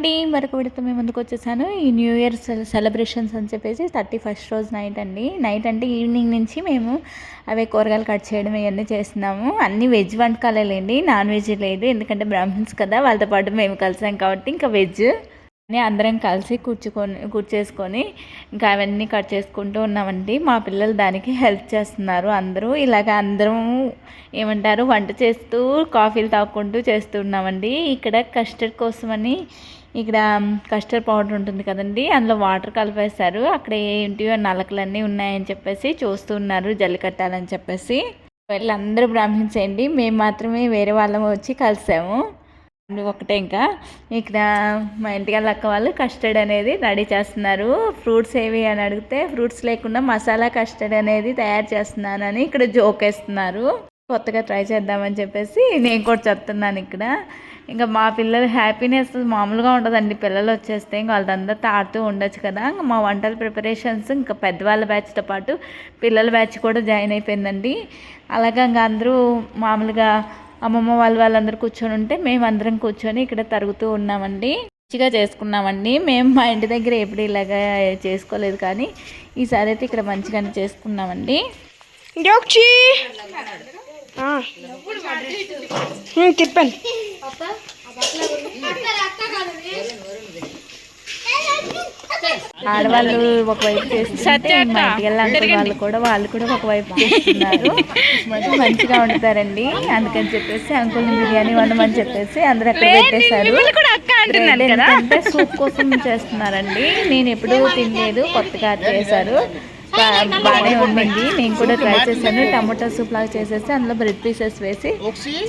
అండి మరొక విడత మేము ముందుకు వచ్చేసాను. ఈ న్యూ ఇయర్ సెలబ్రేషన్స్ అని చెప్పేసి థర్టీ ఫస్ట్ రోజు నైట్ అండి. నైట్ అంటే ఈవినింగ్ నుంచి మేము అవే కూరగాయలు కట్ చేయడం ఇవన్నీ చేస్తున్నాము. అన్ని వెజ్ వంటకాలే లేండి నాన్ వెజ్ లేదు. ఎందుకంటే బ్రాహ్మిన్స్ కదా వాళ్ళతో పాటు మేము కలిసాం కాబట్టి ఇంకా వెజ్ అని అందరం కలిసి కూర్చుకొని కూర్చేసుకొని ఇంకా అవన్నీ కట్ చేసుకుంటూ ఉన్నామండి. మా పిల్లలు దానికి హెల్ప్ చేస్తున్నారు. అందరూ ఇలాగ అందరం ఏమంటారు వంట చేస్తూ కాఫీలు తాక్కుంటూ చేస్తున్నామండి ఇక్కడ కస్టర్డ్ కోసమని ఇక్కడ కస్టర్డ్ పౌడర్ ఉంటుంది కదండి అందులో వాటర్ కలిపేస్తారు అక్కడ ఏంటివో నలకలన్నీ ఉన్నాయని చెప్పేసి చూస్తున్నారు జల్లి కట్టాలని చెప్పేసి. వీళ్ళందరూ బ్రాహ్మిన్స్ మేము మాత్రమే వేరే వాళ్ళం వచ్చి కలిసాము. ఒకటే ఇంకా. ఇక్కడ మా ఇంటికి అక్క వాళ్ళు కస్టర్డ్ అనేది రెడీ చేస్తున్నారు. ఫ్రూట్స్ ఏవి అని అడిగితే ఫ్రూట్స్ లేకుండా మసాలా కస్టర్డ్ అనేది తయారు చేస్తున్నానని ఇక్కడ జోక్ వేస్తున్నారు. కొత్తగా ట్రై చేద్దామని చెప్పేసి నేను కూడా చెప్తున్నాను ఇక్కడ. ఇంకా మా పిల్లల హ్యాపీనెస్ మామూలుగా ఉండదండి. పిల్లలు వచ్చేస్తే ఇంకా వాళ్ళందరితో ఆడుతూ ఉండొచ్చు కదా. ఇంకా మా వంటల ప్రిపరేషన్స్ ఇంకా పెద్దవాళ్ళ బ్యాచ్తో పాటు పిల్లల బ్యాచ్ కూడా జాయిన్ అయిపోయిందండి. అలాగే ఇంకా అందరూ మామూలుగా అమ్మమ్మ వాళ్ళు వాళ్ళందరూ కూర్చొని ఉంటే మేము అందరం కూర్చొని ఇక్కడ తరుగుతూ ఉన్నామండి. మంచిగా చేసుకున్నామండి. మేము మా ఇంటి దగ్గర ఎప్పుడు ఇలాగా చేసుకోలేదు కానీ ఈసారి అయితే ఇక్కడ మంచిగానే చేసుకున్నామండి. ఆడవాళ్ళు ఒకవైపు చేస్తుంటే మా ఇంటికి వెళ్ళాలి వాళ్ళు కూడా వాళ్ళు కూడా ఒకవైపు చేస్తున్నారు. మంచిగా వండుతారండి అందుకని చెప్పేసి అంకుల్ బిర్యానీ వండమని చెప్పేసి అందరు అక్కడ పెట్టేశారు. ఎందుకంటే సూప్ కోసం చేస్తున్నారండి. నేను ఎప్పుడూ తినలేదు కొత్తగా చేశారు. బాగానే ఉండింది. నేను కూడా ట్రై చేశాను. టమాటో సూప్ లాగా చేసేసి అందులో బ్రెడ్ పీసెస్ వేసి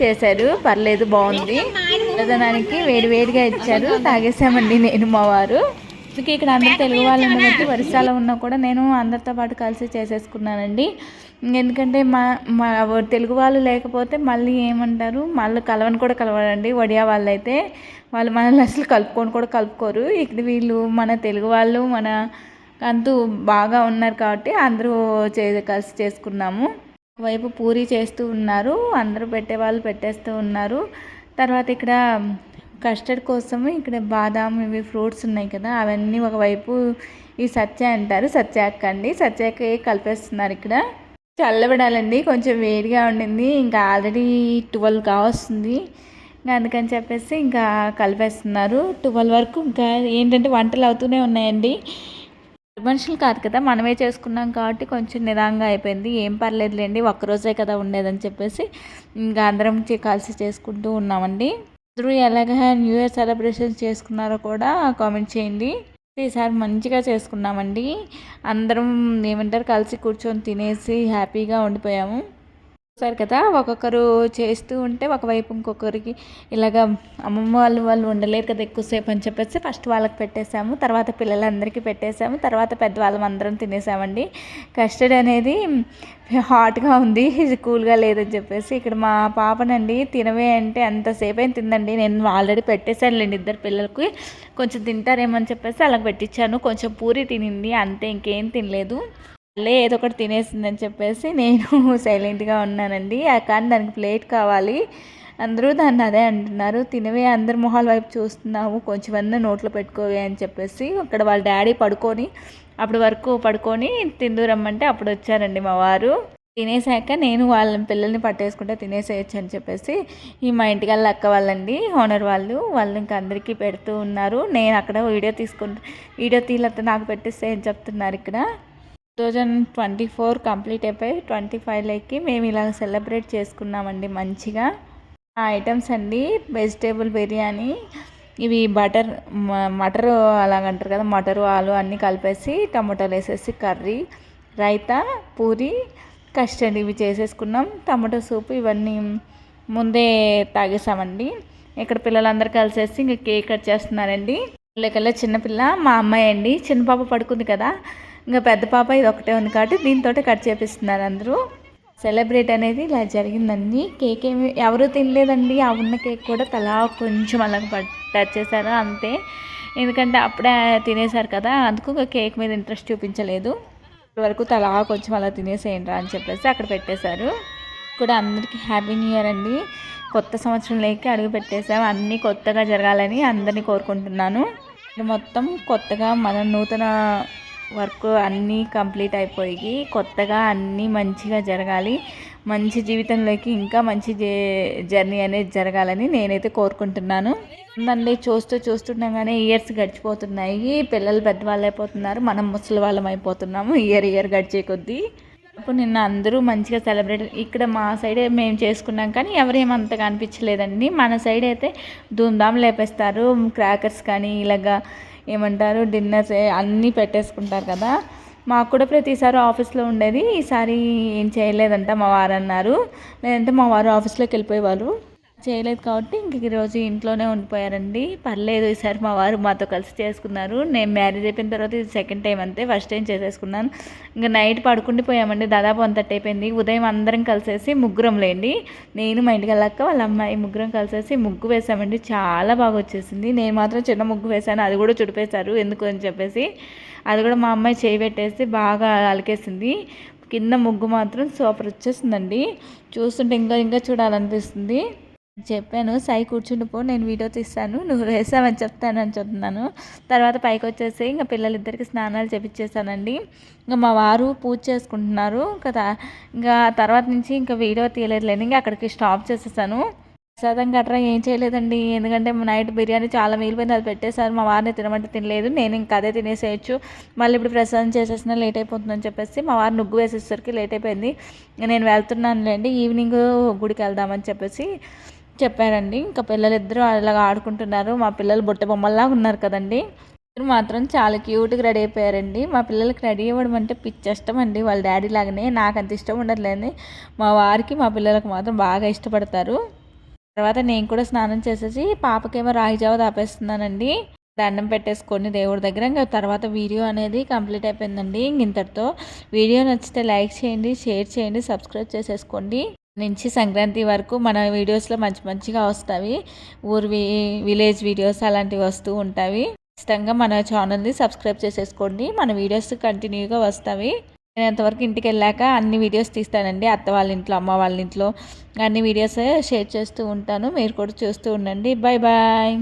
చేశారు. పర్లేదు బాగుంది. దానికి వేడి వేడిగా ఇచ్చారు. తాగేసామండి నేను మా వారు. అందుకే ఇక్కడ అందరు తెలుగు వాళ్ళు ఉండబట్టి వరిసాలో ఉన్నా కూడా నేను అందరితో పాటు కలిసి చేసేసుకున్నానండి. ఎందుకంటే మా మా తెలుగు వాళ్ళు లేకపోతే మళ్ళీ ఏమంటారు? మళ్ళీ కలవని కూడా కలవడండి ఒడియా వాళ్ళు అయితే వాళ్ళు మనల్ని అసలు కలుపుకొని కూడా కలుపుకోరు. ఇక్కడ వీళ్ళు మన తెలుగు వాళ్ళు మన అంతూ బాగా ఉన్నారు కాబట్టి అందరూ చే కలిసి చేసుకున్నాము. వైపు పూరి చేస్తూ ఉన్నారు. అందరూ పెట్టేవాళ్ళు పెట్టేస్తూ ఉన్నారు. తర్వాత ఇక్కడ కస్టర్డ్ కోసము ఇక్కడ బాదాం ఇవి ఫ్రూట్స్ ఉన్నాయి కదా అవన్నీ ఒకవైపు ఈ సత్య అంటారు. సత్యాక్ అండి. సత్యాక కలిపేస్తున్నారు ఇక్కడ? చల్లబడాలండి. కొంచెం వేడిగా ఉండింది. ఇంకా ఆల్రెడీ ట్వెల్వ్ కావస్తుంది. ఇంకా అందుకని చెప్పేసి ఇంకా కలిపేస్తున్నారు. ట్వెల్వ్ వరకు ఇంకా ఏంటంటే వంటలు అవుతూనే ఉన్నాయండి. మనుషులు కాదు కదా మనమే చేసుకున్నాం కాబట్టి కొంచెం నిదానంగా అయిపోయింది. ఏం పర్లేదులేండి ఒక్కరోజే కదా ఉండేదని చెప్పేసి ఇంకా అందరం కలిసి చేసుకుంటూ ఉన్నామండి. అందరూ ఎలాగ న్యూ ఇయర్ సెలబ్రేషన్స్ చేసుకున్నారో కూడా కామెంట్ చేయండి. ఈసారి మంచిగా చేసుకున్నామండి. అందరం ఏమంటారు కలిసి కూర్చొని తినేసి హ్యాపీగా ఉండిపోయాము. చూస్తారు కదా ఒక్కొక్కరు చేస్తూ ఉంటే ఒకవైపు ఇంకొకరికి ఇలాగ అమ్మమ్మ వాళ్ళు వాళ్ళు ఉండలేరు కదా ఎక్కువసేపు అని చెప్పేసి ఫస్ట్ వాళ్ళకి పెట్టేశాము తర్వాత పిల్లలందరికీ పెట్టేశాము తర్వాత పెద్దవాళ్ళం అందరం తినేసామండి. కస్టర్డ్ అనేది హాట్గా ఉంది ఇది కూల్గా లేదని చెప్పేసి ఇక్కడ మా పాపనండి తినవే అంటే అంతసేపు ఏం తిందండి నేను ఆల్రెడీ పెట్టేశానులేండి ఇద్దరు పిల్లలకి కొంచెం తింటారేమని చెప్పేసి అలా పెట్టించాను కొంచెం పూరి తినింది అంతే ఇంకేం తినలేదు. మళ్ళీ ఏదో ఒకటి తినేసిందని చెప్పేసి నేను సైలెంట్గా ఉన్నానండి. కానీ దానికి ప్లేట్ కావాలి. అందరూ దాన్ని అదే అంటున్నారు. తినవే అందరి మొహాల వైపు చూస్తున్నాము కొంచెం నోట్లో పెట్టుకోవే అని చెప్పేసి అక్కడ వాళ్ళ డాడీ పడుకొని అప్పటి వరకు పడుకొని తిందురమ్మంటే అప్పుడు వచ్చారండి మా వారు. తినేసాక నేను వాళ్ళ పిల్లల్ని పట్టేసుకుంటే తినేసేయచ్చు అని చెప్పేసి ఈ మా ఇంటికి వాళ్ళ అక్క వాళ్ళండి ఓనర్ వాళ్ళు వాళ్ళు ఇంకా అందరికీ పెడుతూ ఉన్నారు. నేను అక్కడ వీడియో తీసుకుంటు వీడియో తీలతో నాకు పెట్టేస్తే అని చెప్తున్నారు ఇక్కడ. థౌజండ్ ట్వంటీ ఫోర్ కంప్లీట్ అయిపోయి ట్వంటీ ఫైవ్లోకి మేము ఇలా సెలబ్రేట్ చేసుకున్నామండి మంచిగా. ఆ ఐటమ్స్ అండి వెజిటేబుల్ బిర్యానీ ఇవి బటర్ మటర్ అలాగంటారు కదా మటరు ఆలు అన్నీ కలిపేసి టమాటాలు వేసేసి కర్రీ రైతా పూరి కస్టర్డ్ ఇవి చేసేసుకున్నాం. టమాటో సూప్ ఇవన్నీ ముందే తాగేసామండి. ఇక్కడ పిల్లలందరూ కలిసేసి ఇంకా కేక్ కట్ చేస్తున్నారండి. లేకల్లా చిన్నపిల్ల మా అమ్మాయి అండి చిన్న పాప పడుకుంది కదా ఇంకా పెద్ద పాప ఇది ఒకటే ఉంది కాబట్టి దీంతో కట్ చేపిస్తున్నారు అందరూ. సెలబ్రేట్ అనేది ఇలా జరిగిందండి. కేక్ ఏమి ఎవరు తినలేదండి. ఆ ఉన్న కేక్ కూడా తలా కొంచెం అలా టచ్ చేశారు అంతే. ఎందుకంటే అప్పుడే తినేశారు కదా అందుకు కేక్ మీద ఇంట్రెస్ట్ చూపించలేదు. వరకు తలా కొంచెం అలా తినేసేయండి అని చెప్పేసి అక్కడ పెట్టేశారు. కూడా అందరికీ హ్యాపీ న్యూ ఇయర్ అండి. కొత్త సంవత్సరంలోకి అడుగు పెట్టేసాం అన్నీ కొత్తగా జరగాలని అందరినీ కోరుకుంటున్నాను. ఇది మొత్తం కొత్తగా మన నూతన వర్క్ అన్నీ కంప్లీట్ అయిపోయి కొత్తగా అన్నీ మంచిగా జరగాలి. మంచి జీవితంలోకి ఇంకా మంచి జర్నీ అనేది జరగాలని నేనైతే కోరుకుంటున్నాను. నన్ను చూస్తూ చూస్తుండగానే ఇయర్స్ గడిచిపోతున్నాయి. పిల్లలు పెద్దవాళ్ళు అయిపోతున్నారు. మనం ముసలి వాళ్ళం అయిపోతున్నాము. ఇయర్ ఇయర్ గడిచే కొద్దీ. అప్పుడు నిన్న అందరూ మంచిగా సెలబ్రేట్ ఇక్కడ మా సైడ్ మేము చేసుకున్నాం కానీ ఎవరేమంతగా అనిపించలేదండి. మన సైడ్ అయితే ధూమ్ధామ్ లేపేస్తారు. క్రాకర్స్ కానీ ఇలాగా ఏమంటారు డిన్నర్స్ అన్నీ పెట్టేసుకుంటారు కదా. మాకు కూడా ప్రతిసారి ఆఫీస్లో ఉండేది ఈసారి ఏం చేయలేదంట మా వారు అన్నారు లేదంటే మా వారు ఆఫీస్లోకి వెళ్ళిపోయేవారు. చేయలేదు కాబట్టి ఇంక ఈరోజు ఇంట్లోనే ఉండిపోయారండి. పర్లేదు ఈసారి మా వారు మాతో కలిసి చేసుకున్నారు. నేను మ్యారేజ్ అయిపోయిన తర్వాత ఇది సెకండ్ టైం అంతే ఫస్ట్ టైం చేసేసుకున్నాను. ఇంకా నైట్ పడుకుండి పోయామండి దాదాపు అంత అయిపోయింది. ఉదయం అందరం కలిసేసి ముగ్గురం లేండి. నేను మా ఇంటికి వెళ్ళాక వాళ్ళ అమ్మాయి ముగ్గురం కలిసేసి ముగ్గు వేసామండి. చాలా బాగా వచ్చేసింది. నేను మాత్రం చిన్న ముగ్గు వేసాను అది కూడా చుడిపేశారు ఎందుకు అని చెప్పేసి. అది కూడా మా అమ్మాయి చేయి పెట్టేసి బాగా అలికేసింది. కింద ముగ్గు మాత్రం సూపర్ వచ్చేసిందండి. చూస్తుంటే ఇంకా ఇంకా చూడాలనిపిస్తుంది. చెప్పాను సాయి కూర్చుండిపో నేను వీడియో తీస్తాను నువ్వు వేసావని చెప్తాను అని చెప్తున్నాను. తర్వాత పైకి వచ్చేసి ఇంకా పిల్లలిద్దరికి స్నానాలు చేపించేసానండి ఇంకా మా వారు పూజ చేసుకుంటున్నారు కదా. ఇంకా తర్వాత నుంచి ఇంకా వీడియో తీయలేదులేండి ఇంకా అక్కడికి స్టాప్ చేసేసాను. ప్రసాదం గట్రా ఏం చేయలేదండి ఎందుకంటే నైట్ బిర్యానీ చాలా మిగిలిపోయింది అది పెట్టేశారు. మా వారిని తినమంటే తినలేదు నేను ఇంకా అదే తినేసేయచ్చు. మళ్ళీ ఇప్పుడు ప్రసాదం చేసేసినా లేట్ అయిపోతుందని చెప్పేసి మా వారు నుగ్గు వేసేసరికి లేట్ అయిపోయింది. నేను వెళ్తున్నానులేండి ఈవినింగ్ గుడికి వెళ్దామని చెప్పేసి చెప్పారండి. ఇంకా పిల్లలిద్దరూ అలాగా ఆడుకుంటున్నారు. మా పిల్లలు బుట్ట బొమ్మల్లా ఉన్నారు కదండి. మాత్రం చాలా క్యూట్గా రెడీ అయిపోయారండి. మా పిల్లలకి రెడీ అవ్వడం అంటే పిచ్చి ఇష్టం అండి వాళ్ళ డాడీ లాగానే నాకు అంత ఇష్టం ఉండట్లేదు మా వారికి మా పిల్లలకు మాత్రం బాగా ఇష్టపడతారు. తర్వాత నేను కూడా స్నానం చేసేసి పాపకేమో రాగి జావ తాపేస్తున్నానండి దండం పెట్టేసుకొని దేవుడి దగ్గర ఇంకా తర్వాత వీడియో అనేది కంప్లీట్ అయిపోయిందండి. ఇంతటితో వీడియో నచ్చితే లైక్ చేయండి షేర్ చేయండి సబ్స్క్రైబ్ చేసేసుకోండి. నుంచి సంక్రాంతి వరకు మన వీడియోస్లో మంచి మంచిగా వస్తాయి. ఊరి విలేజ్ వీడియోస్ అలాంటివి వస్తూ ఉంటాయి. ఖచ్చితంగా మన ఛానల్ని సబ్స్క్రైబ్ చేసేసుకోండి. మన వీడియోస్ కంటిన్యూగా వస్తాయి. నేను అంతవరకు ఇంటికి వెళ్ళాక అన్ని వీడియోస్ తీస్తానండి. అత్త వాళ్ళ ఇంట్లో అమ్మ వాళ్ళ ఇంట్లో అన్ని వీడియోస్ షేర్ చేస్తూ ఉంటాను. మీరు కూడా చూస్తూ ఉండండి. Bye bye